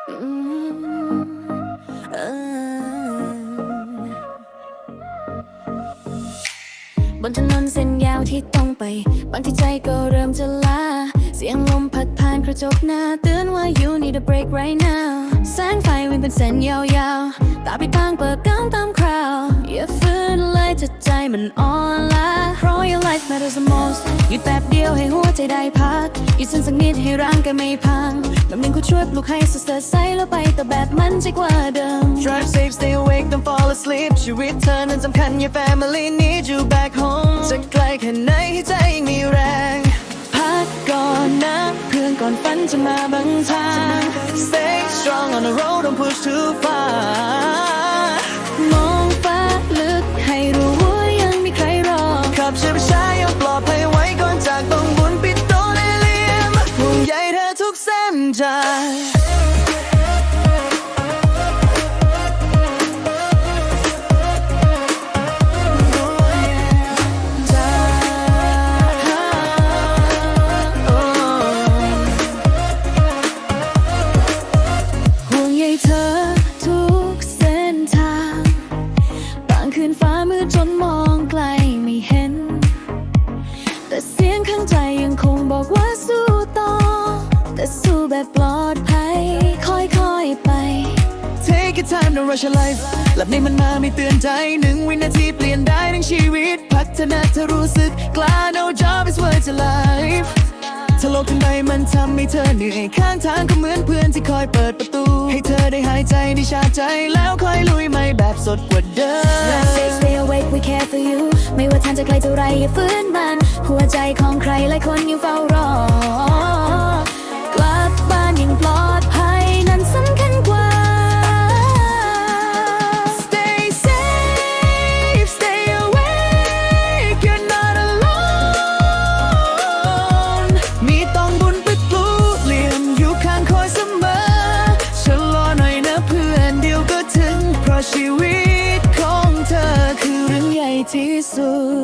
บนถนนเส้นยาวที่ต้องไป บางที่ใจก็เริ่มจะล้า เสียงลมพัดผ่านกระจกหน้า เตือนว่า you need a break right now แสงไฟวิ่งเป็นเส้นยาวๆ ตาปิดทางเปิดก้าวตามคราว อย่าฝืนเลยถ้าใจมันอ่อนล้า เพราะ your life matters the most หยุดแป๊บเดียวให้หัวใจได้พักหยุดสั้นสักนิดให้ร่างกายไม่พังแบบหนึ่งก็ช่วยปลุกให้สดใสแล้วไปแต่แบบมันใจกว่าเดิม Drive safe stay awake don't fall asleep ชีวิตเธอนั้นสำคัญ Your family need you back home จะไกลแค่ไหนให้ใจยังมีแรงพักก่อนนะเพื่อนก่อนฝันจะมาบังทาง Stay strong on the road don't push too far ใยเธอทุกเส้นใจห่วงใยเธอทุกเส้นทางบางคืนฟ้ามืดจนมองไกลไม่เห็น แต่เสียงข้างใจยังคงบอกว่า แต่สู้แบบปลอดภัย ค่อยๆไป Take your time to rush your life หลับในมันมาไม่เตือนใจหนึ่งวินาทีเปลี่ยนได้ทั้งชีวิต พัฒนาเธอรู้สึกกล้า no job is worth your life ถ้าโลกทั้งใบมันทำให้เธอเหนื่อย ข้างทางก็เหมือนเพื่อนที่คอยเปิดประตู ให้เธอได้หายใจได้ชาใจแล้วค่อยลุยไม่แบบสดกว่าเดิ Love ม stay stay awake we care for you ไม่ว่าทางจะไกลเท่าไรอย่าฝืนมัน หัวใจของใครหลายคนยังเฝ้ารอ ถึ